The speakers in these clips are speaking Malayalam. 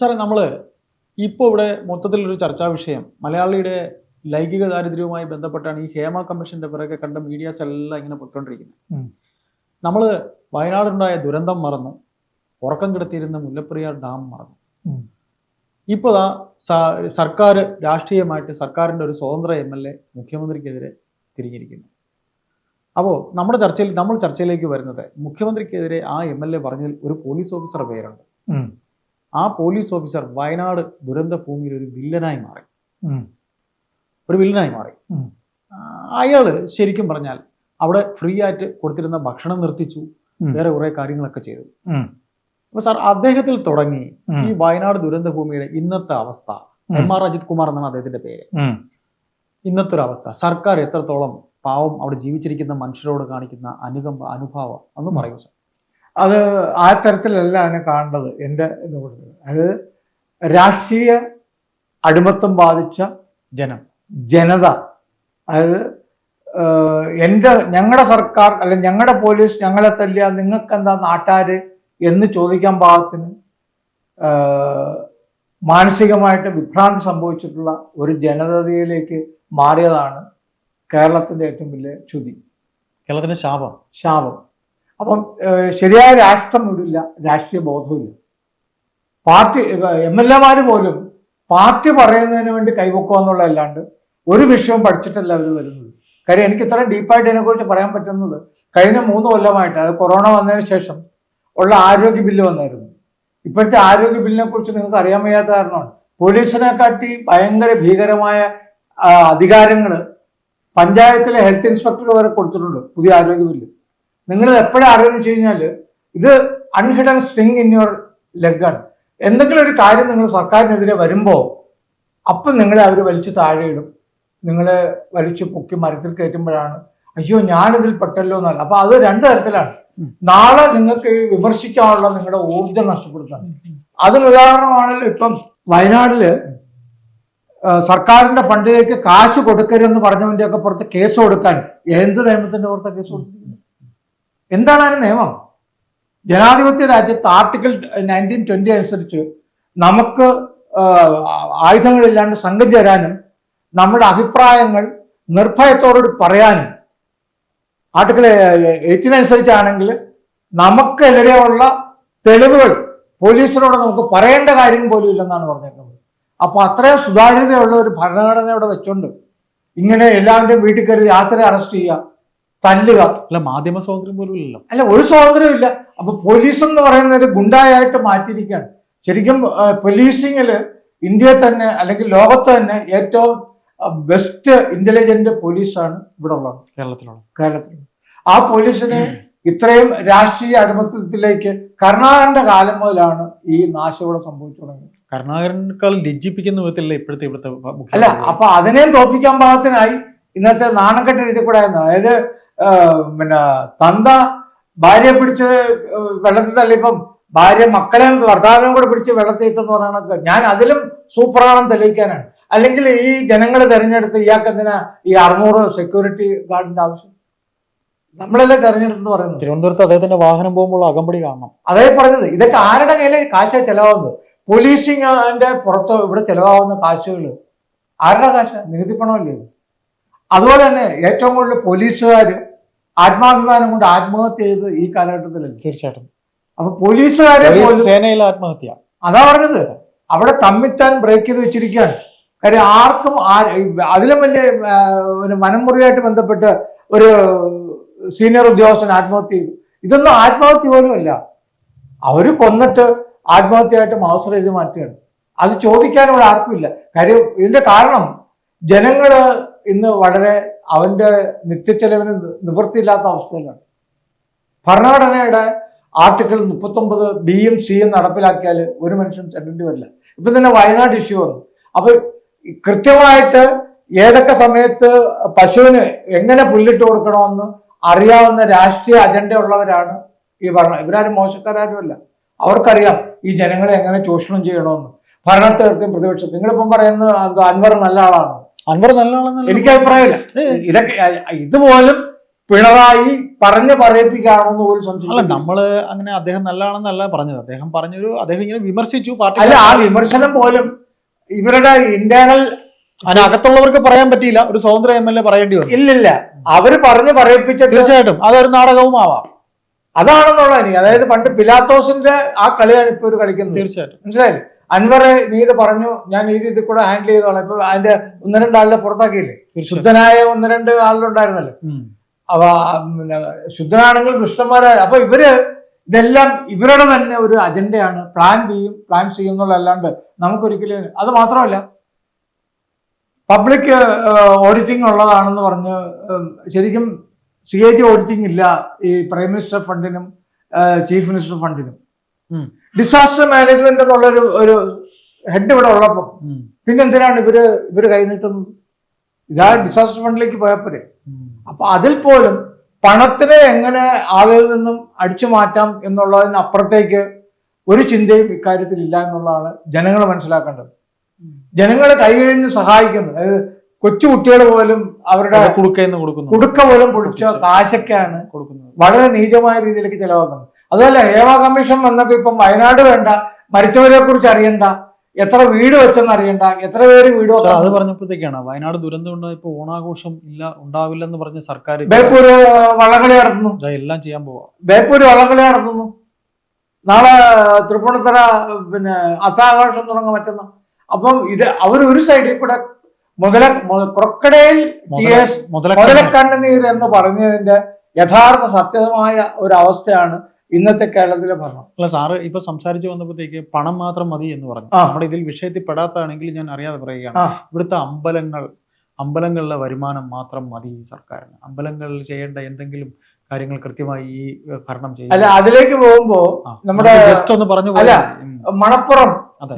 സാറേ നമ്മൾ ഇപ്പോൾ ഇവിടെ മൊത്തത്തിലൊരു ചർച്ചാ വിഷയം മലയാളിയുടെ ലൈംഗിക ദാരിദ്ര്യവുമായി ബന്ധപ്പെട്ടാണ് ഈ ഹേമ കമ്മീഷന്റെ പിറകെ കണ്ട മീഡിയാസ് എല്ലാം ഇങ്ങനെ പൊയ്ക്കൊണ്ടിരിക്കുന്നത്. നമ്മൾ വയനാടുണ്ടായ ദുരന്തം മറന്നു ഉറക്കം കിടത്തിയിരുന്ന മുല്ലപ്പെരിയാർ ഡാം മറന്നു. ഇപ്പോൾ ആ സർക്കാർ രാഷ്ട്രീയമായിട്ട് സർക്കാരിന്റെ ഒരു സ്വതന്ത്ര എം എൽ എ മുഖ്യമന്ത്രിക്കെതിരെ തിരിഞ്ഞിരിക്കുന്നു അപ്പോൾ നമ്മുടെ ചർച്ചയിൽ നമ്മൾ ചർച്ചയിലേക്ക് വരുന്നത് മുഖ്യമന്ത്രിക്കെതിരെ ആ എം എൽ എ പറഞ്ഞതിൽ ഒരു പോലീസ് ഓഫീസർ പേരുണ്ട്. ആ പോലീസ് ഓഫീസർ വയനാട് ദുരന്ത ഭൂമിയിൽ ഒരു വില്ലനായി മാറി ഒരു വില്ലനായി മാറി. അയാൾ ശരിക്കും പറഞ്ഞാൽ അവിടെ ഫ്രീ ആയിട്ട് കൊടുത്തിരുന്ന ഭക്ഷണം നിർത്തിച്ചു വേറെ കുറെ കാര്യങ്ങളൊക്കെ ചെയ്തു. അപ്പൊ സാർ അദ്ദേഹത്തിൽ തുടങ്ങി ഈ വയനാട് ദുരന്ത ഭൂമിയുടെ ഇന്നത്തെ അവസ്ഥ. എം ആർ അജിത് കുമാർ എന്നാണ് അദ്ദേഹത്തിന്റെ പേര്. ഇന്നത്തെ ഒരു അവസ്ഥ സർക്കാർ എത്രത്തോളം പാവം അവിടെ ജീവിച്ചിരിക്കുന്ന മനുഷ്യരോട് കാണിക്കുന്ന അനുകമ്പ അനുഭാവം അന്ന്. പറയൂ സാർ അത് ആ തരത്തിലല്ല അതിനെ കാണേണ്ടത് എന്റെ ഇത് കൊടുത്തത്. അത് രാഷ്ട്രീയ അടിമത്തം ബാധിച്ച ജനം ജനത. അതായത് എന്റെ ഞങ്ങളുടെ സർക്കാർ അല്ലെ ഞങ്ങളുടെ പോലീസ് ഞങ്ങളെ തല്ലിയ നിങ്ങൾക്ക് എന്താ നാട്ടാര് എന്ന് ചോദിക്കാൻ പാകത്തിന് മാനസികമായിട്ട് വിഭ്രാന്തി സംഭവിച്ചിട്ടുള്ള ഒരു ജനതയിലേക്ക് മാറിയതാണ് കേരളത്തിന്റെ ഏറ്റവും വലിയ ചുതി. കേരളത്തിന്റെ ശാപം. ശാപം. അപ്പം ശരിയായ രാഷ്ട്രം ഇടില്ല രാഷ്ട്രീയ ബോധമില്ല പാർട്ടി എം എൽ എമാർ പോലും പാർട്ടി പറയുന്നതിന് വേണ്ടി കൈവക്കുക എന്നുള്ളതല്ലാണ്ട് ഒരു വിഷയവും പഠിച്ചിട്ടല്ല അവർ വരുന്നത്. കാര്യം എനിക്ക് ഇത്രയും ഡീപ്പായിട്ട് ഇതിനെക്കുറിച്ച് പറയാൻ പറ്റുന്നത് കഴിഞ്ഞ മൂന്ന് കൊല്ലമായിട്ട് അത് കൊറോണ വന്നതിന് ശേഷം ഉള്ള ആരോഗ്യ ബില്ല് വന്നായിരുന്നു. ഇപ്പോഴത്തെ ആരോഗ്യ ബില്ലിനെ കുറിച്ച് നിങ്ങൾക്ക് അറിയാൻ വയ്യാത്ത കാരണമാണ്. പോലീസിനെ കാട്ടി ഭയങ്കര ഭീകരമായ അധികാരങ്ങൾ പഞ്ചായത്തിലെ ഹെൽത്ത് ഇൻസ്പെക്ടർ വരെ കൊടുത്തിട്ടുണ്ട് പുതിയ ആരോഗ്യ ബില്ല്. നിങ്ങൾ എപ്പോഴും അറിയുമെന്ന് വെച്ച് കഴിഞ്ഞാൽ ഇത് അൺഹിഡൻ സ്ട്രിങ് ഇൻ യുവർ ലെഗാണ് എന്തെങ്കിലും ഒരു കാര്യം നിങ്ങൾ സർക്കാരിനെതിരെ വരുമ്പോൾ അപ്പം നിങ്ങളെ അവർ വലിച്ചു താഴെയിടും നിങ്ങളെ വലിച്ചു പൊക്കി മരത്തിൽ കയറ്റുമ്പോഴാണ് അയ്യോ ഞാനിതിൽ പെട്ടല്ലോ എന്നല്ല അപ്പൊ അത് രണ്ടു തരത്തിലാണ്. നാളെ നിങ്ങൾക്ക് വിമർശിക്കാനുള്ള നിങ്ങളുടെ ഊർജം നഷ്ടപ്പെടുത്താൻ. അതിന് ഉദാഹരണമാണല്ലോ ഇപ്പം വയനാട്ടിൽ സർക്കാരിന്റെ ഫണ്ടിലേക്ക് കാശ് കൊടുക്കരുതെന്ന് പറഞ്ഞവന്റെ ഒക്കെ പുറത്ത് കേസ് കൊടുക്കാൻ എന്ത് നിയമത്തിന്റെ പുറത്ത് കേസ് കൊടുത്തിരിക്കുന്നത്? എന്താണ് അതിന് നിയമം? ജനാധിപത്യ രാജ്യത്ത് ആർട്ടിക്കിൾ നയന്റീൻ ട്വന്റി അനുസരിച്ച് നമുക്ക് ആയുധങ്ങളില്ലാണ്ട് സംഘം ചേരാനും നമ്മുടെ അഭിപ്രായങ്ങൾ നിർഭയത്തോടുകൂടി പറയാനും ആർട്ടിക്കിൾ എയ്റ്റീൻ അനുസരിച്ചാണെങ്കിൽ നമുക്കെതിരെയുള്ള തെളിവുകൾ പോലീസിനോട് നമുക്ക് പറയേണ്ട കാര്യം പോലും ഇല്ലെന്നാണ് പറഞ്ഞേക്കുന്നത്. അപ്പൊ അത്രയും സുതാര്യതയുള്ള ഒരു ഭരണഘടനയോടെ വെച്ചുകൊണ്ട് ഇങ്ങനെ എല്ലാവരുടെയും വീട്ടിൽ കയറി രാത്രി അറസ്റ്റ് ചെയ്യുക തല്ലുക. അല്ല മാധ്യമ സ്വാതന്ത്ര്യം പോലും ഇല്ലല്ലോ. അല്ല ഒരു സ്വാതന്ത്ര്യം ഇല്ല. അപ്പൊ പോലീസ് എന്ന് പറയുന്ന ഒരു ഗുണ്ടായായിട്ട് മാറ്റിയിരിക്കുകയാണ്. ശരിക്കും പോലീസിങ്ങിൽ ഇന്ത്യയിൽ തന്നെ അല്ലെങ്കിൽ ലോകത്ത് തന്നെ ഏറ്റവും ബെസ്റ്റ് ഇന്റലിജന്റ് പോലീസാണ് ഇവിടെ ഉള്ളത്. കേരളത്തിലുള്ള കേരളത്തിൽ ആ പോലീസിനെ ഇത്രയും രാഷ്ട്രീയ അടിമത്തത്തിലേക്ക് കരുണാകരന്റെ കാലം മുതലാണ് ഈ നാശം ഇവിടെ സംഭവിച്ചു തുടങ്ങിയത്. കരുണാകരനേക്കാൾ ലജ്ജിപ്പിക്കുന്ന വിധത്തിലല്ല ഇപ്പോഴത്തെ ഇവിടുത്തെ അല്ല അപ്പൊ അതിനെയും തോപ്പിക്കാൻ പാകത്തിനായി ഇന്നത്തെ നാണക്കെട്ട് രീതി കൂടെ അതായത് പിന്നെ തന്ത ഭാര്യയെ പിടിച്ച് വെള്ളത്തിൽ തള്ളിയപ്പം ഭാര്യ മക്കളെ ഭർത്താവിനെയും കൂടെ പിടിച്ച് വെള്ളത്തിൽ ഇട്ടെന്ന് പറയണത് ഞാൻ അതിലും സൂപ്പറാണെന്ന് തെളിയിക്കാനാണ്. അല്ലെങ്കിൽ ഈ ജനങ്ങൾ തെരഞ്ഞെടുത്ത് ഇയാൾക്ക് എന്തിനാ ഈ അറുന്നൂറ് സെക്യൂരിറ്റി ഗാർഡിന്റെ ആവശ്യം? നമ്മളല്ലേ തെരഞ്ഞെടുത്തെന്ന് പറയുന്നത്? തിരുവനന്തപുരത്ത് അദ്ദേഹത്തിന്റെ വാഹനം പോകുമ്പോൾ അകമ്പടി കാണണം. അതേ പറഞ്ഞത്. ഇതൊക്കെ ആരുടെ കയ്യിലെ കാശ ചെലവാകുന്നത്? പോലീസിംഗിന്റെ പുറത്ത് ഇവിടെ ചെലവാകുന്ന കാശുകൾ ആരുടെ കാശ? നികുതി പണമല്ലേ? അതുപോലെ തന്നെ ഏറ്റവും കൂടുതൽ പോലീസുകാർ ആത്മാഭിമാനം കൊണ്ട് ആത്മഹത്യ ചെയ്ത് ഈ കാലഘട്ടത്തിലല്ലേ തീർച്ചയായിട്ടും. അപ്പൊ പോലീസുകാരെ സേനയിൽ ആത്മഹത്യ. അതാ പറഞ്ഞത്. അവിടെ തമ്മിത്താൻ ബ്രേക്ക് ചെയ്ത് വെച്ചിരിക്കുകയാണ്. കാര്യം ആർക്കും അതിലും വലിയ ഒരു മനംമുറിയായിട്ട് ബന്ധപ്പെട്ട് ഒരു സീനിയർ ഉദ്യോഗസ്ഥൻ ആത്മഹത്യ ചെയ്തു. ഇതൊന്നും ആത്മഹത്യ പോലും അല്ല. അവർ കൊന്നിട്ട് ആത്മഹത്യയായിട്ട് മാസ്റ്റർ ചെയ്ത് മാറ്റുകയാണ്. അത് ചോദിക്കാൻ ഇവിടെ ആർക്കും ഇല്ല. കാര്യം ഇതിന്റെ കാരണം ജനങ്ങൾ ഇന്ന് വളരെ അവന്റെ നിത്യച്ചെലവിന് നിവൃത്തിയില്ലാത്ത അവസ്ഥയിലാണ്. ഭരണഘടനയുടെ ആർട്ടിക്കിൾ മുപ്പത്തൊമ്പത് ബിയും സിയും നടപ്പിലാക്കിയാൽ ഒരു മനുഷ്യൻ ചെല്ലേണ്ടി വരില്ല. ഇപ്പൊ തന്നെ വയനാട് ഇഷ്യൂ വന്നു. അപ്പൊ കൃത്യമായിട്ട് ഏതൊക്കെ സമയത്ത് പശുവിന് എങ്ങനെ പുല്ലിട്ട് കൊടുക്കണമെന്ന് അറിയാവുന്ന രാഷ്ട്രീയ അജണ്ട ഉള്ളവരാണ് ഈ ഭരണം ഇവരാരും മോശക്കാരും അവർക്കറിയാം ഈ ജനങ്ങളെ എങ്ങനെ ചൂഷണം ചെയ്യണമെന്ന്. ഭരണത്തെ പ്രതിപക്ഷം നിങ്ങളിപ്പം പറയുന്നത് അൻവർ നല്ല ആളാണ് അൻവർ നല്ല എനിക്ക് അഭിപ്രായമില്ല. ഇതൊക്കെ ഇതുപോലും പിണറായി പറഞ്ഞു പറയിപ്പിക്കുകയാണെന്ന് പോലും അല്ല സംശയം നമ്മൾ അങ്ങനെ അദ്ദേഹം നല്ലതാണെന്നല്ല പറഞ്ഞത്. അദ്ദേഹം പറഞ്ഞൊരു അദ്ദേഹം ഇങ്ങനെ വിമർശിച്ചു പാർട്ടി അല്ല ആ വിമർശനം പോലും ഇവരുടെ ഇന്റേണൽ അതിനകത്തുള്ളവർക്ക് പറയാൻ പറ്റിയില്ല. ഒരു സ്വതന്ത്ര എം എൽ എ പറയേണ്ടി വന്നു. ഇല്ലില്ല. അവർ പറഞ്ഞു പറയിപ്പിച്ച തീർച്ചയായിട്ടും. അതൊരു നാടകവും ആവാം. അതാണെന്നുള്ള എനിക്ക്. അതായത് പണ്ട് പിലാത്തോസിന്റെ ആ കളിയാണ് ഇപ്പൊ ഒരു കളിക്കുന്നത്. തീർച്ചയായിട്ടും. മനസ്സിലായില്ലേ? അൻവറെ നീ ഇത് പറഞ്ഞു ഞാൻ ഈ രീതിയിൽ കൂടെ ഹാൻഡിൽ ചെയ്തോളാം. ഇപ്പൊ അതിന്റെ ഒന്ന് രണ്ട് ആളിനെ പുറത്താക്കിയില്ലേ? ശുദ്ധനായ ഒന്ന് രണ്ട് ആളിലുണ്ടായിരുന്നല്ലോ. അവ പിന്നെ ശുദ്ധനാണെങ്കിൽ ദുഷ്ടന്മാരായ അപ്പൊ ഇവർ ഇതെല്ലാം ഇവരുടെ തന്നെ ഒരു അജണ്ടയാണ്. പ്ലാൻ ചെയ്യും പ്ലാൻ സിയും എന്നുള്ളതല്ലാണ്ട് നമുക്കൊരിക്കലും അത് മാത്രമല്ല. പബ്ലിക് ഓഡിറ്റിംഗ് ഉള്ളതാണെന്ന് പറഞ്ഞ് ശരിക്കും സി എ ജി ഓഡിറ്റിംഗ് ഇല്ല ഈ പ്രൈം മിനിസ്റ്റർ ഫണ്ടിനും ചീഫ് മിനിസ്റ്റർ ഫണ്ടിനും. ഡിസാസ്റ്റർ മാനേജ്മെന്റ് എന്നുള്ളൊരു ഒരു ഹെഡ് ഇവിടെ ഉള്ളപ്പോൾ പിന്നെ പിന്നെന്തിനാണ് ഇവർ ഇവർ കൈനീട്ടുന്നത് ഇതാ ഡിസാസ്റ്റർ ഫണ്ടിലേക്ക് പോയപ്പോഴേ ഉം. അപ്പൊ അതിൽ പോലും പണത്തിനെ എങ്ങനെ ആളുകളിൽ നിന്നും അടിച്ചു മാറ്റാം എന്നുള്ളതിനപ്പുറത്തേക്ക് ഒരു ചിന്തയും ഇക്കാര്യത്തിൽ ഇല്ല എന്നുള്ളതാണ് ജനങ്ങൾ മനസ്സിലാക്കേണ്ടത്. ജനങ്ങൾ കൈകഴിഞ്ഞ് സഹായിക്കുന്നത് അതായത് കൊച്ചു കുട്ടികൾ പോലും അവരുടെ കുടുക്ക പോലും പൊളിച്ച കാശൊക്കെയാണ് കൊടുക്കുന്നത്. വളരെ നീചമായ രീതിയിലേക്ക് ചെലവാക്കുന്നത്. അതുപോലെ ഹേമ കമ്മീഷൻ വന്നപ്പോ ഇപ്പം വയനാട് വേണ്ട മരിച്ചവരെ കുറിച്ച് അറിയണ്ട എത്ര വീട് വെച്ചെന്ന് അറിയണ്ട എത്ര പേര് വീട് വെച്ചാൽ അത് പറഞ്ഞപ്പോഴത്തേക്കാണ് വയനാട് ദുരന്തം ഉണ്ടായപ്പോ ഓണാഘോഷം ഇല്ല ഉണ്ടാവില്ല എന്ന് പറഞ്ഞ സർക്കാർ ബേപ്പൂര് വള്ളംകളി നടത്തുന്നു. എല്ലാം ചെയ്യാൻ പോവാ. ബേപ്പൂര് വള്ളംകളി നടത്തുന്നു. നാളെ തൃപ്പൂണിത്തറ പിന്നെ അത്താഘോഷം തുടങ്ങാൻ പറ്റുന്നു അപ്പം ഇത് അവർ ഒരു സൈഡിൽ കൂടെ മുതല ക്രൊക്കഡൈൽ മുതലക്കണ്ണ മുതലക്കണ്ണുനീർ എന്ന് പറഞ്ഞതിന്റെ യഥാർത്ഥ സത്യമായ ഒരു അവസ്ഥയാണ് ഇന്നത്തെ കേരളത്തിലെ ഭരണം. അല്ല സാറ് ഇപ്പൊ സംസാരിച്ചു വന്നപ്പോഴത്തേക്ക് പണം മാത്രം മതി എന്ന് പറഞ്ഞു. നമ്മുടെ ഇതിൽ വിഷയത്തിൽ പെടാത്താണെങ്കിൽ ഞാൻ അറിയാതെ പറയുകയാണ്. ഇവിടുത്തെ അമ്പലങ്ങൾ അമ്പലങ്ങളിലെ വരുമാനം മാത്രം മതി സർക്കാരിന്. അമ്പലങ്ങളിൽ ചെയ്യേണ്ട എന്തെങ്കിലും കാര്യങ്ങൾ കൃത്യമായി ഈ ഭരണം ചെയ്യും അല്ല അതിലേക്ക് പോകുമ്പോ നമ്മുടെ ജസ്റ്റ് ഒന്ന് പറഞ്ഞു അല്ല, മണപ്പുറം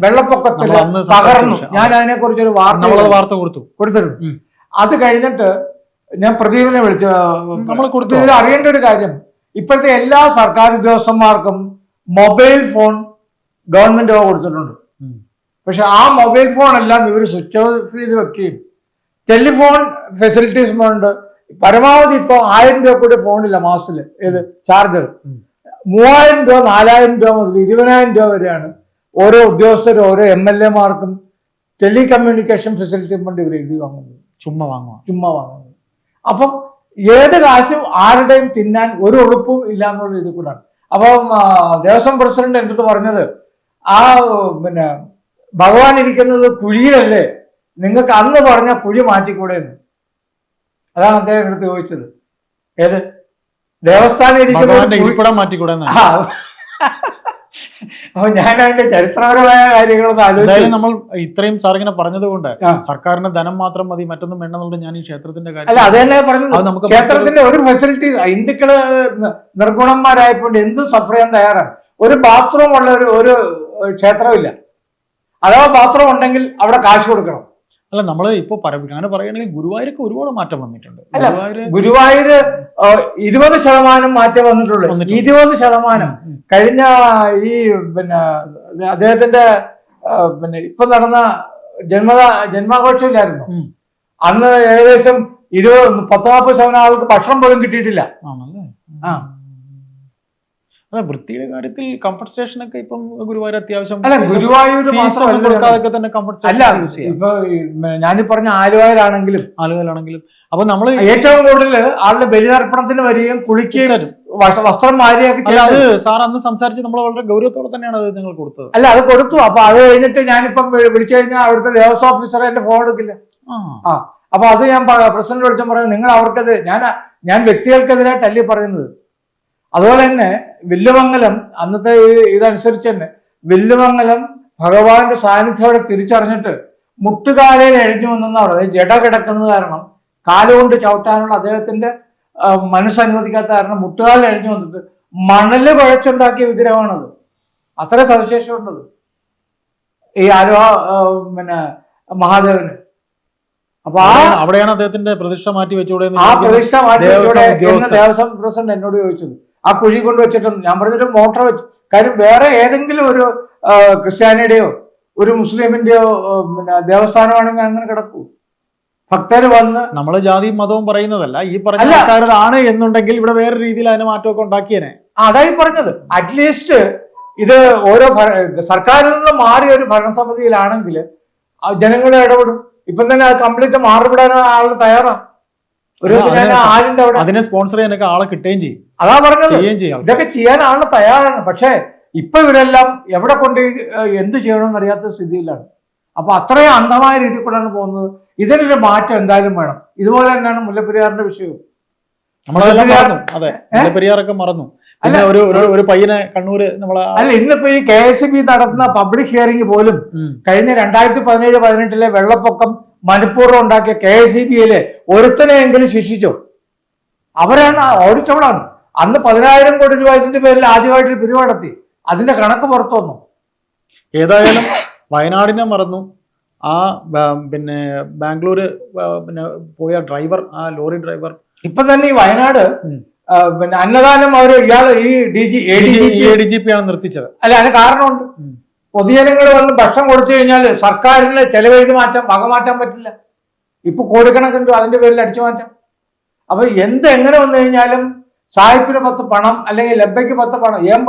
വെള്ളപ്പൊക്കത്തിൽ തകർന്നു. ഞാൻ അതിനെ കുറിച്ച് ഒരു വാർത്ത വാർത്ത കൊടുത്തു. കൊടുത്തിരുന്നു. അത് കഴിഞ്ഞിട്ട് ഞാൻ പ്രദീപിനെ വിളിച്ചു നമ്മൾ കൊടുത്തു. ഇതിൽ അറിയേണ്ട ഒരു കാര്യം ഇപ്പോഴത്തെ എല്ലാ സർക്കാർ ഉദ്യോഗസ്ഥന്മാർക്കും മൊബൈൽ ഫോൺ ഗവൺമെന്റ് കൊടുത്തിട്ടുണ്ട്. പക്ഷെ ആ മൊബൈൽ ഫോൺ എല്ലാം ഇവർ സ്വിച്ച് ഓഫ് ചെയ്ത് വെക്കുകയും ടെലിഫോൺ ഫെസിലിറ്റീസ് ഉണ്ട്. പരമാവധി ഇപ്പോൾ ആയിരം രൂപ കൂടി ഫോണില്ല മാസത്തിൽ ഏത്? ചാർജർ. മൂവായിരം രൂപ നാലായിരം രൂപ മുതൽ ഇരുപതിനായിരം രൂപ വരെയാണ് ഓരോ ഉദ്യോഗസ്ഥരും ഓരോ എം എൽ എമാർക്കും ടെലികമ്മ്യൂണിക്കേഷൻ ഫെസിലിറ്റി കൊണ്ട് ഇവർ എഴുതി വാങ്ങുന്നത്. ചുമ്മാ വാങ്ങുക ചുമ്മാ വാങ്ങുന്നത്. അപ്പം ഏത് കാശും ആരുടെയും തിന്നാൻ ഒരു ഉളുപ്പും ഇല്ല എന്നുള്ള ഇത് കൂടാണ്. അപ്പം ദേവസ്വം പ്രസിഡന്റ് എന്റെ അടുത്ത് പറഞ്ഞത് ആ പിന്നെ ഭഗവാൻ ഇരിക്കുന്നത് കുഴിയിലല്ലേ നിങ്ങൾക്ക് അന്ന് പറഞ്ഞ കുഴി മാറ്റിക്കൂടെ എന്ന് അതാണ് അദ്ദേഹം എന്റെ അടുത്ത് ചോദിച്ചത്. ഏത്? ദേവസ്ഥാനം ഇരിക്കുന്ന ഭഗവാന്റെ കുഴി- ഇരിപ്പിടം മാറ്റിക്കൂടെ. അപ്പൊ ഞാൻ അതിന്റെ ചരിത്രപരമായ കാര്യങ്ങളൊന്നും ആലോചിച്ചു നമ്മൾ ഇത്രയും സാർ ഇങ്ങനെ പറഞ്ഞത് കൊണ്ട് സർക്കാരിന് ധനം മാത്രം മതി മറ്റൊന്നും വേണമെന്നുള്ളത് ഞാൻ ഈ ക്ഷേത്രത്തിന്റെ കാര്യം അല്ല അത് തന്നെ പറഞ്ഞത്. ക്ഷേത്രത്തിന്റെ ഒരു ഫെസിലിറ്റി ഹിന്ദുക്കൾ നിർഗുണന്മാരായപ്പോൾ എന്തും സഫർ ചെയ്യാൻ തയ്യാറാണ്. ഒരു ബാത്റൂം ഉള്ള ഒരു ഒരു ക്ഷേത്രമില്ല. അഥവാ ബാത്റൂം ഉണ്ടെങ്കിൽ അവിടെ കാശ് കൊടുക്കണം. അല്ല നമ്മൾ ഇപ്പൊ പറയും അങ്ങനെ പറയുകയാണെങ്കിൽ ഗുരുവായൂരൊക്കെ ഒരുപാട് മാറ്റം വന്നിട്ടുണ്ട്. ഗുരുവായൂര് ഇരുപത് ശതമാനം മാറ്റം വന്നിട്ടുള്ളൂ. ഇരുപത് ശതമാനം. കഴിഞ്ഞ ഈ പിന്നെ അദ്ദേഹത്തിന്റെ പിന്നെ ഇപ്പൊ നടന്ന ജന്മ ജന്മാഘോഷമില്ലായിരുന്നു. അന്ന് ഏകദേശം ഇരുപത് പത്ത് നാൽപ്പത് ശതമാനം ആൾക്ക് ഭക്ഷണം പോലും കിട്ടിയിട്ടില്ല. ആണല്ലേ? ആ. അല്ല വൃത്തിയുടെ കാര്യത്തിൽ കംഫർട്ട് സ്റ്റേഷൻ ഒക്കെ ഇപ്പം ഗുരുവായൂർ അത്യാവശ്യം അല്ല ഗുരുവായൂർ കൊടുക്കാതൊക്കെ തന്നെ കംഫർട്ട് അല്ല സ്റ്റേഷൻ യൂസ് ചെയ്യാം. ഇപ്പൊ ഞാൻ പറഞ്ഞ ആലുവയിലാണെങ്കിലും. ആളുകളാണെങ്കിലും അപ്പൊ നമ്മൾ ഏറ്റവും കൂടുതൽ ആളുടെ ബലിതർപ്പണത്തിന് വരികയും കുളിക്കുകയും വസ്ത്ര- മാറിയൊക്കെ അത് സാർ അന്ന് സംസാരിച്ച് നമ്മൾ വളരെ ഗൗരവത്തോടെ തന്നെയാണ് അത് നിങ്ങൾ കൊടുത്തത്. അല്ല അത് കൊടുത്തു. അപ്പൊ അത് കഴിഞ്ഞിട്ട് ഞാനിപ്പം വിളിച്ചു കഴിഞ്ഞാൽ അവിടുത്തെ ദേവസ്വം ഓഫീസർ എന്റെ ഫോൺ എടുക്കില്ല. ആ. അപ്പൊ അത് ഞാൻ പ്രസിഡന്റ് വിളിച്ചാൽ പറയുന്നത് നിങ്ങൾ അവർക്കെതിരെ ഞാൻ ഞാൻ വ്യക്തികൾക്കെതിരായിട്ടല്ലേ പറയുന്നത്? അതുപോലെ തന്നെ വില്ലുമംഗലം അന്നത്തെ ഇതനുസരിച്ച് തന്നെ വില്ലുമംഗലം ഭഗവാന്റെ സാന്നിധ്യത്തോടെ തിരിച്ചറിഞ്ഞിട്ട് മുട്ടുകാലയിൽ എഴിഞ്ഞു വന്നെന്ന് പറയുന്നത് ജഡ കിടക്കുന്നത് കാരണം കാലുകൊണ്ട് ചവിട്ടാനുള്ള അദ്ദേഹത്തിന്റെ മനസ്സ് മനസ്സനുവദിക്കാത്ത കാരണം മുട്ടുകാലിൽ എഴിഞ്ഞു വന്നിട്ട് മണൽ കുഴച്ചുണ്ടാക്കിയ വിഗ്രഹമാണത്. അത്ര സവിശേഷമുണ്ടത് ഈ ആരോഹ പിന്നെ മഹാദേവന്. അപ്പൊ ആ അവിടെയാണ്- അദ്ദേഹത്തിന്റെ പ്രതിഷ്ഠ മാറ്റി വെച്ചുകൂടെ ആ പ്രതിഷ്ഠ മാറ്റി. ദേവസ്വം പ്രസിഡന്റ് എന്നോട് ചോദിച്ചത്. ആ കുഴി കൊണ്ട് വെച്ചിട്ടും ഞാൻ പറഞ്ഞൊരു മോട്ടർ വെച്ചു. കാര്യം വേറെ ഏതെങ്കിലും ഒരു ക്രിസ്ത്യാനിയുടെയോ ഒരു മുസ്ലിമിന്റെയോ പിന്നെ ദേവസ്ഥാനമാണെങ്കിൽ അങ്ങനെ കിടക്കൂ. ഭക്തർ വന്ന് നമ്മൾ ജാതിയും മതവും പറയുന്നതല്ല. ഈ പറഞ്ഞ. ആൾക്കാരതാണ് എന്നുണ്ടെങ്കിൽ ഇവിടെ വേറെ രീതിയിൽ അതിന് മാറ്റമൊക്കെ ഉണ്ടാക്കിയേനെ. അതായി പറഞ്ഞത്. അറ്റ്ലീസ്റ്റ് ഇത് ഓരോ സർക്കാരിൽ നിന്ന് മാറിയ ഒരു ഭരണസമിതിയിലാണെങ്കിൽ ജനങ്ങളെ ഇടപെടും. ഇപ്പം തന്നെ കംപ്ലീറ്റ് മാറിവിടാൻ ആൾ തയ്യാറാണ് ഒരു ഞാൻ അവിടെ അതിനെ സ്പോൺസർ ചെയ്യാനൊക്കെ ആളെ കിട്ടുകയും ചെയ്യും. അതാ പറഞ്ഞത്. ഇതൊക്കെ ചെയ്യാൻ ആൾ തയ്യാറാണ്. പക്ഷേ ഇപ്പൊ ഇവരെല്ലാം എവിടെ കൊണ്ട് എന്ത് ചെയ്യണമെന്ന് അറിയാത്ത സ്ഥിതിയിലാണ്. അപ്പൊ അത്രയും അന്ധമായ രീതിയിൽ കൂടെയാണ് പോകുന്നത്. ഇതിനൊരു മാറ്റം എന്തായാലും വേണം. ഇതുപോലെ തന്നെയാണ് മുല്ലപ്പെരിയാറിന്റെ വിഷയവും. അതെ മുല്ലപ്പെരിയാറൊക്കെ മറന്നു. അല്ല, ഒരു ഒരു- പയ്യനെ കണ്ണൂര് നമ്മളെ അല്ല ഇന്നിപ്പോ ഈ കെ എസ് ബി നടത്തുന്ന പബ്ലിക് ഹിയറിംഗ് പോലും കഴിഞ്ഞ രണ്ടായിരത്തി പതിനേഴ് പതിനെട്ടിലെ വെള്ളപ്പൊക്കം മനഃപൂർവം ഉണ്ടാക്കിയ കെ എസ് ഇ ബിയിലെ ഒരുത്തനെയെങ്കിലും ശിക്ഷിച്ചോ? അവരാണ് ഓടിച്ചവളാണ് അന്ന് പതിനായിരം കോടി രൂപ ഇതിന്റെ പേരിൽ ആദ്യമായിട്ട് പിരിവ് നടത്തി. അതിന്റെ കണക്ക് പുറത്തു വന്നു. ഏതായാലും വയനാടിനെ മറന്നു. ആ പിന്നെ ബാംഗ്ലൂര് പിന്നെ പോയ ഡ്രൈവർ ആ ലോറി ഡ്രൈവർ. ഇപ്പൊ തന്നെ ഈ വയനാട്. പിന്നെ അന്നദാനം അവർ ഇയാൾ ഈ D G A D G P A D G P ആണ് നിർത്തിച്ചത്. അല്ല അതിന് കാരണമുണ്ട്. പൊതുജനങ്ങൾ വന്ന് ഭക്ഷണം കൊടുത്തു കഴിഞ്ഞാൽ സർക്കാരിന് ചെലവെഴുതി മാറ്റാൻ വക മാറ്റാൻ പറ്റില്ല. ഇപ്പൊ കോടിക്കണക്കുണ്ട് അതിന്റെ പേരിൽ അടിച്ചു മാറ്റാം. അപ്പൊ എന്ത് എങ്ങനെ വന്നു കഴിഞ്ഞാലും സായിപ്പിന് പത്ത് പണം അല്ലെങ്കിൽ ലബ്ബയ്ക്ക് പത്ത് പണം ഏം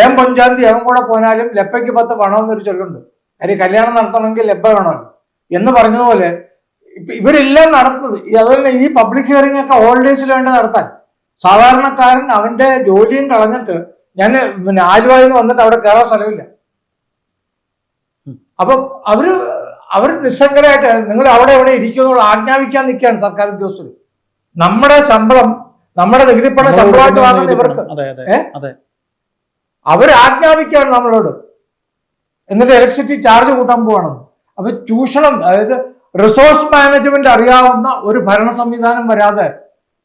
ഏം പഞ്ചാന്തി ഏം കൂടെ പോനാലും ലബ്ബയ്ക്ക് പത്ത് പണം എന്നൊരു ചൊല്ലുണ്ട്. കാര്യം കല്യാണം നടത്തണമെങ്കിൽ ലബ്ബ വേണമല്ലോ. എന്ന് പറഞ്ഞതുപോലെ ഇവരെല്ലാം നടത്തുന്നത് അതുപോലെ ഈ പബ്ലിക് ഹിയറിംഗ് ഒക്കെ ഹോളിഡേയ്സിൽ വേണ്ട നടത്താൻ. സാധാരണക്കാരൻ അവന്റെ ജോലിയും കളഞ്ഞിട്ട് ഞാൻ പിന്നെ ആലുവായിൽ നിന്ന് വന്നിട്ട് അവിടെ കയറാൻ സ്ഥലമില്ല. അപ്പൊ അവർ അവർ നിസ്സംഗരായിട്ട് നിങ്ങൾ അവിടെ എവിടെ ഇരിക്കുന്നുള്ള ആജ്ഞാപിക്കാൻ നിൽക്കുകയാണ് സർക്കാർ ഉദ്യോഗസ്ഥർ. നമ്മുടെ ശമ്പളം നമ്മുടെ നികുതി പണം ശമ്പളമായിട്ട് വാങ്ങുന്ന ഇവർക്ക് അവർ ആജ്ഞാപിക്കുകയാണ് നമ്മളോട്. എന്നിട്ട് ഇലക്ട്രിസിറ്റി ചാർജ് കൂട്ടാൻ പോവാണ്. അപ്പൊ ചൂഷണം അതായത് റിസോഴ്സ് മാനേജ്മെന്റ് അറിയാവുന്ന ഒരു ഭരണ സംവിധാനം വരാതെ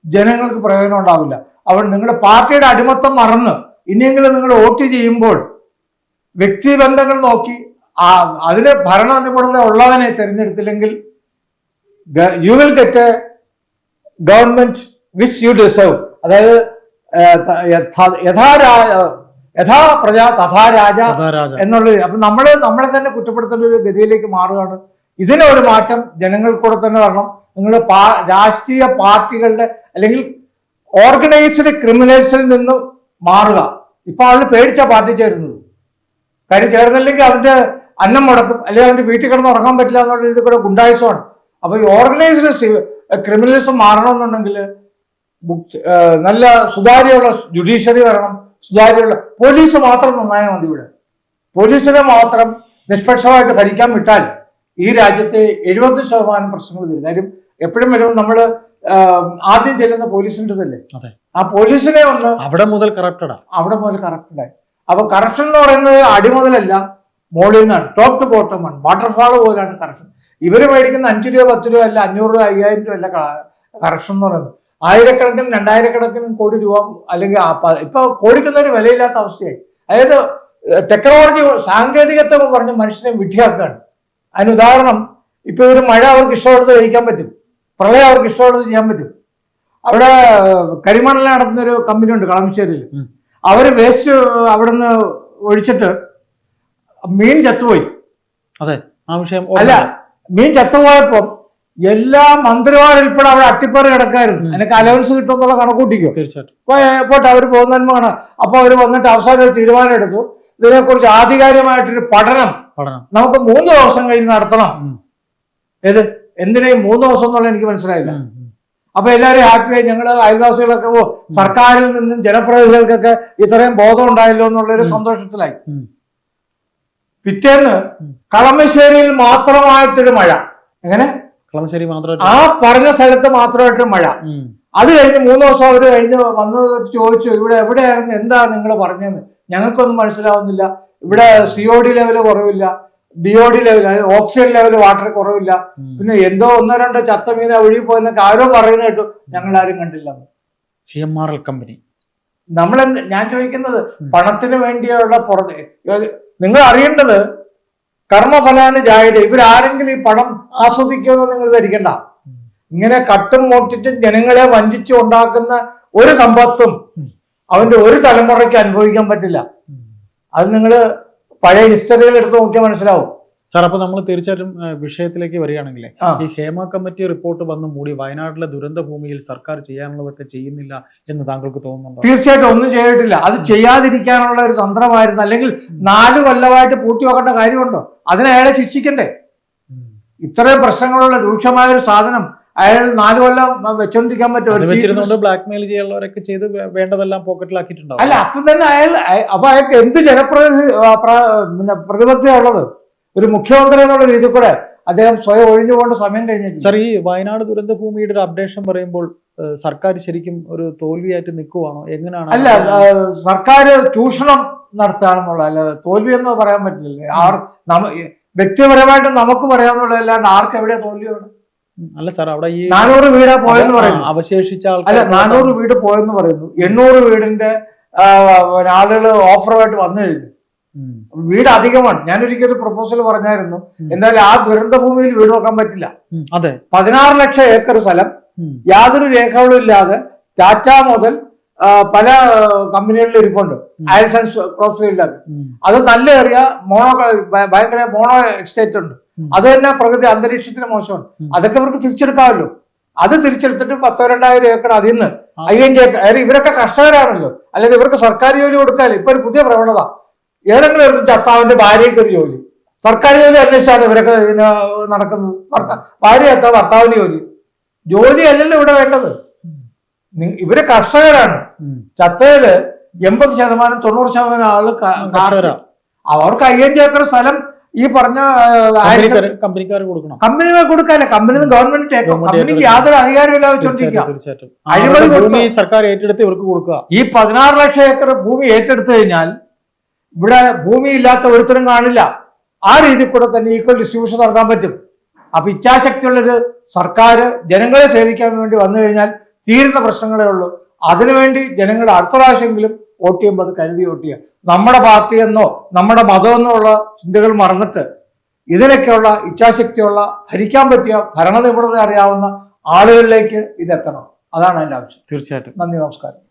ജനങ്ങൾക്ക് പ്രയോജനം ഉണ്ടാവില്ല. അവർ നിങ്ങളുടെ പാർട്ടിയുടെ അടിമത്തം മറന്ന് ഇനിയെങ്കിലും നിങ്ങൾ വോട്ട് ചെയ്യുമ്പോൾ വ്യക്തിബന്ധങ്ങൾ നോക്കി അതിന് ഭരണ നിപുണത ഉള്ളവനെ തിരഞ്ഞെടുത്തില്ലെങ്കിൽ you will get government which you deserve അതായത് യഥാ- പ്രജ തഥാ രാജ എന്നുള്ള എന്നുള്ളത് അപ്പൊ നമ്മൾ നമ്മളെ തന്നെ കുറ്റപ്പെടുത്തേണ്ട ഒരു ഗതിയിലേക്ക് മാറുകയാണ്. ഒരു മാറ്റം ജനങ്ങൾക്കൂടെ തന്നെ വരണം. നിങ്ങൾ രാഷ്ട്രീയ പാർട്ടികളുടെ അല്ലെങ്കിൽ ഓർഗനൈസ്ഡ് ക്രിമിനൽസിൽ നിന്ന് മാറുക. ഇപ്പൊ ആൾ പേടിച്ച പാർട്ടി ചേരുന്നത്. കാര്യം ചേർന്നില്ലെങ്കിൽ അവന്റെ അന്നം മുടക്കും. അല്ലെങ്കിൽ അവന്റെ വീട്ടിൽ കിടന്ന് ഉറങ്ങാൻ പറ്റില്ല എന്നുള്ള ഇത് കൂടെ ഗുണ്ടായുസമാണ്. അപ്പൊ ഈ ഓർഗനൈസ്ഡ് ക്രിമിനൽസ് മാറണമെന്നുണ്ടെങ്കിൽ നല്ല സുതാര്യമുള്ള ജുഡീഷ്യറി വരണം സുതാര്യമുള്ള പോലീസ് മാത്രം നന്നായാൽ മതി ഇവിടെ. പോലീസിനെ മാത്രം നിഷ്പക്ഷമായിട്ട് ഭരിക്കാൻ വിട്ടാൽ ഈ രാജ്യത്തെ എഴുപത് ശതമാനം പ്രശ്നങ്ങൾ വരും. കാര്യം എപ്പോഴും വരും നമ്മൾ ആദ്യം ചെല്ലുന്ന പോലീസിന്റെതല്ലേ അതെ. ആ പോലീസിനെ ഒന്ന് അവിടെ മുതൽ കറപ്റ്റഡാ അവിടെ മുതൽ കറപ്റ്റഡായി അപ്പൊ കറപ്ഷൻ എന്ന് പറയുന്നത് അടിമുതലല്ല മോളിൽ നിന്നാണ്. ടോപ്പ് ടു ബോട്ടം ആണ്. വാട്ടർഫാൾ പോലാണ് കറപ്ഷൻ ഇവർ മേടിക്കുന്ന അഞ്ചു രൂപ പത്ത് രൂപ അല്ല അഞ്ഞൂറ് രൂപ അയ്യായിരം രൂപ അല്ല കറപ്ഷൻ എന്ന് പറയുന്നത്. ആയിരക്കണക്കിനും രണ്ടായിരക്കണക്കിനും കോടി രൂപ അല്ലെങ്കിൽ ഇപ്പൊ കോടിക്കുന്ന ഒരു വിലയില്ലാത്ത അവസ്ഥയായി. അതായത് ടെക്നോളജി സാങ്കേതികത്വം പറഞ്ഞ് മനുഷ്യനെ വിഡ്ഢിയാക്കുകയാണ്. അതിന് ഉദാഹരണം ഇപ്പൊ ഒരു മഴ അവർക്ക് ഇഷ്ടമുള്ളത് കഴിക്കാൻ പറ്റും. പ്രളയം അവർക്ക് ഇഷ്ടമുള്ളത് ചെയ്യാൻ പറ്റും. അവിടെ കരിമണൽ നടത്തുന്ന ഒരു കമ്പനി ഉണ്ട് കളമശ്ശേരിയിൽ. അവർ അവർ വേസ്റ്റ് നിന്ന് ഒഴിച്ചിട്ട് മീൻ ചത്തുപോയി. അതെ ആ വിഷയം അല്ല. മീൻ ചത്തുപോയപ്പോ എല്ലാ മന്ത്രിമാരുൾപ്പെടെ അവിടെ അട്ടിപ്പറി കിടക്കായിരുന്നു. എനിക്ക് അലവൻസ് കിട്ടുമെന്നുള്ള കണക്കൂട്ടിക്കോ തീർച്ചയായിട്ടും. അപ്പൊ പോട്ടെ അവർ പോകുന്നതിനാണ് അപ്പൊ അവർ വന്നിട്ട് അവസാനം ഒരു തീരുമാനം എടുത്തു. ഇതിനെക്കുറിച്ച് ആധികാരികമായിട്ടൊരു പഠനം നമുക്ക് മൂന്ന് ദിവസം കഴിഞ്ഞ് നടത്തണം. ഏത്? എന്തിനേയും മൂന്ന് ദിവസം എന്നുള്ള എനിക്ക് മനസ്സിലായില്ല. അപ്പൊ എല്ലാവരും ഹാപ്പിയായി ഞങ്ങൾ അയൽവാസികളൊക്കെ ഓ സർക്കാരിൽ നിന്നും ജനപ്രതിനിധികൾക്കൊക്കെ ഇത്രയും ബോധം ഉണ്ടായല്ലോ എന്നുള്ളൊരു. സന്തോഷത്തിലായി. പിറ്റേന്ന് കളമശ്ശേരിയിൽ മാത്രമായിട്ടൊരു മഴ. എങ്ങനെ? കളമശ്ശേരി മാത്രമായിട്ട് ആ പറഞ്ഞ സ്ഥലത്ത് മാത്രമായിട്ട് മഴ. അത് കഴിഞ്ഞ് മൂന്ന് ദിവസം അവർ കഴിഞ്ഞ് വന്ന് ചോദിച്ചു ഇവിടെ എവിടെയായിരുന്നു? എന്താ നിങ്ങൾ പറഞ്ഞതെന്ന്? ഞങ്ങൾക്കൊന്നും മനസ്സിലാവുന്നില്ല. ഇവിടെ സി ഒ ഡി ലെവൽ കുറവില്ല. ബി ഒ ഡി ലെവൽ അതായത് ഓക്സിജൻ ലെവൽ വാട്ടർ കുറവില്ല. പിന്നെ എന്തോ ഒന്നോ രണ്ടോ ചത്ത മീന ഒഴുകി പോയെന്നൊക്കെ ആരോ പറയുന്ന കേട്ടു. ഞങ്ങൾ ആരും കണ്ടില്ല. C M R L company നമ്മൾ ഞാൻ ചോദിക്കുന്നത്. പണത്തിന് വേണ്ടിയുള്ള പുറത്ത് നിങ്ങൾ അറിയേണ്ടത് കർമ്മഫലാന് ജായത. ഇവരാരെങ്കിലും ഈ പണം ആസ്വദിക്കുമെന്ന് നിങ്ങൾ ധരിക്കണ്ട. ഇങ്ങനെ കട്ടും മോട്ടിട്ടും ജനങ്ങളെ വഞ്ചിച്ചു ഉണ്ടാക്കുന്ന ഒരു സമ്പത്തും അവന്റെ ഒരു തലമുറയ്ക്ക് അനുഭവിക്കാൻ പറ്റില്ല. അത് നിങ്ങൾ പഴയ ഹിസ്റ്ററികൾ എടുത്ത് നോക്കിയാൽ മനസ്സിലാവും. സാർ അപ്പൊ നമ്മൾ തീർച്ചയായിട്ടും വിഷയത്തിലേക്ക് വരികയാണെങ്കിൽ ഈ ഹേമ കമ്മിറ്റി റിപ്പോർട്ട് വന്ന് മൂടി വയനാട്ടിലെ ദുരന്ത ഭൂമിയിൽ സർക്കാർ ചെയ്യാനുള്ളതൊക്കെ ചെയ്യുന്നില്ല എന്ന് താങ്കൾക്ക് തോന്നുന്നുണ്ടോ? തീർച്ചയായിട്ടും ഒന്നും ചെയ്തിട്ടില്ല. അത് ചെയ്യാതിരിക്കാനുള്ള ഒരു തന്ത്രമായിരുന്നു. അല്ലെങ്കിൽ നാല് കൊല്ലമായിട്ട് പൂട്ടി വെക്കേണ്ട കാര്യമുണ്ടോ? അതിനെ അയാളെ ശിക്ഷിക്കണ്ടേ. ഇത്രയും പ്രശ്നങ്ങളുള്ള രൂക്ഷമായ ഒരു സാധനം അയാൾ നാല് കൊല്ലം വെച്ചോണ്ടിരിക്കാൻ പറ്റും. ബ്ലാക്ക് മെയിൽ ചെയ്യാനുള്ളവരൊക്കെ ചെയ്ത് വേണ്ടതെല്ലാം പോക്കറ്റിലാക്കിയിട്ടുണ്ടാവും അല്ല അപ്പം തന്നെ അയാൾ അയ- അപ്പൊ അയാൾക്ക് എന്ത് ജനപ്രതി പിന്നെ പ്രതിബദ്ധത ഉള്ളത്? ഒരു മുഖ്യമന്ത്രി എന്നുള്ള രീതി കൂടെ അദ്ദേഹം സ്വയം ഒഴിഞ്ഞു പോകേണ്ട സമയം കഴിഞ്ഞു സർ ഈ വയനാട് ദുരന്ത ഭൂമിയുടെ ഒരു അപ്ഡേഷൻ പറയുമ്പോൾ സർക്കാർ ശരിക്കും ഒരു തോൽവിയായിട്ട് നിൽക്കുവാണോ? എങ്ങനെയാണ് അല്ല സർക്കാർ ചൂഷണം നടത്താണെന്നുള്ള അല്ല തോൽവി എന്ന് പറയാൻ പറ്റില്ല ആർ നമ്മ വ്യക്തിപരമായിട്ട് നമുക്ക് പറയാമെന്നുള്ളതല്ലാണ്ട് ആർക്ക് എവിടെ തോൽവിയാണ് അല്ല സാർ അവിടെ ഈ നാനൂറ് വീടാ പോയെന്ന് പറയുന്നു. അവശേഷിച്ച അല്ല നാനൂറ് വീട് പോയെന്ന് പറയുന്നു. എണ്ണൂറ് വീടിന്റെ ആളുകൾ ഓഫറുമായിട്ട് വന്നു കഴിഞ്ഞു. വീട് അധികമാണ് ഞാൻ ഒരിക്കലും പ്രപ്പോസൽ പറഞ്ഞായിരുന്നു. എന്തായാലും ആ ദുരന്ത ഭൂമിയിൽ വീട് വെക്കാൻ പറ്റില്ല. അതെ. പതിനാറ് ലക്ഷം ഏക്കർ സ്ഥലം. യാതൊരു രേഖകളും ഇല്ലാതെ ടാറ്റ മുതൽ പല കമ്പനികളിൽ ഇരിപ്പുണ്ട്. അയൽസൻസ് ക്രോസ്ഫീൽഡ് ഉം, അത് നല്ല ഏറിയ മോണോ ഭയങ്കര മോണോ എക്സ്റ്റേറ്റ് ഉണ്ട്. അത് തന്നെ പ്രകൃതി അന്തരീക്ഷത്തിന് മോശമാണ്. അതൊക്കെ ഇവർക്ക് തിരിച്ചെടുക്കാമല്ലോ. അത് തിരിച്ചെടുത്തിട്ട് പത്തോ രണ്ടായിരം ഏക്കർ അതിൽ നിന്ന്. അയ്യഞ്ച് ഏക്കർ ഇവരൊക്കെ കർഷകരാണല്ലോ. അല്ലെങ്കിൽ ഇവർക്ക് സർക്കാർ ജോലി കൊടുക്കാല്ലോ ഇപ്പൊ ഒരു പുതിയ പ്രവണത. ഏതെങ്കിലും ഒരു ചത്താവിന്റെ ഭാര്യയ്ക്ക് ഒരു ജോലി. സർക്കാർ ജോലി അന്വേഷിച്ചാണ് ഇവരൊക്കെ ഇതിന് നടക്കുന്നത്. ഭാര്യ എത്താ ഭർത്താവിന് ജോലി. ജോലി അല്ലല്ലോ ഇവിടെ വേണ്ടത്. ഇവർ കർഷകരാണ്. ചത്തയിൽ എൺപത് ശതമാനം തൊണ്ണൂറ് ശതമാനം ആൾ. അവർക്ക് അയ്യഞ്ച് ഏക്കർ സ്ഥലം ഈ പറഞ്ഞ കമ്പനിക്കാർ കൊടുക്കണം. കമ്പനികൾ കൊടുക്കാല്ല കമ്പനി ഗവൺമെന്റ് കമ്പനിക്ക്. യാതൊരു അധികാരമില്ല വെച്ചോണ്ടിരിക്കുക സർക്കാർ ഏറ്റെടുത്ത് ഇവർക്ക് കൊടുക്കുക. ഈ പതിനാറ് ലക്ഷം ഏക്കർ ഭൂമി ഏറ്റെടുത്തു കഴിഞ്ഞാൽ ഇവിടെ ഭൂമി ഇല്ലാത്ത ഒരുത്തരും കാണില്ല. ആ രീതിയിൽ കൂടെ തന്നെ ഈക്വൽ ഡിസ്ട്രിബ്യൂഷൻ നടത്താൻ പറ്റും. അപ്പൊ ഇച്ഛാശക്തിയുള്ളൊരു സർക്കാർ ജനങ്ങളെ സേവിക്കാൻ വേണ്ടി വന്നു കഴിഞ്ഞാൽ തീരുന്ന പ്രശ്നങ്ങളേ ഉള്ളൂ. അതിനുവേണ്ടി ജനങ്ങൾ അടുത്ത പ്രാവശ്യമെങ്കിലും വോട്ട് ചെയ്യുമ്പോൾ അത് കരുതി വോട്ട് ചെയ്യുക. നമ്മുടെ പാർട്ടി എന്നോ നമ്മുടെ മതമെന്നോ ഉള്ള ചിന്തകൾ മറന്നിട്ട് ഇതിനൊക്കെയുള്ള ഇച്ഛാശക്തിയുള്ള ഭരിക്കാൻ പറ്റിയ ഭരണനിപുണത അറിയാവുന്ന ആളുകളിലേക്ക് ഇതെത്തണം. അതാണ് എന്റെ ആവശ്യം. തീർച്ചയായിട്ടും. നന്ദി നമസ്കാരം.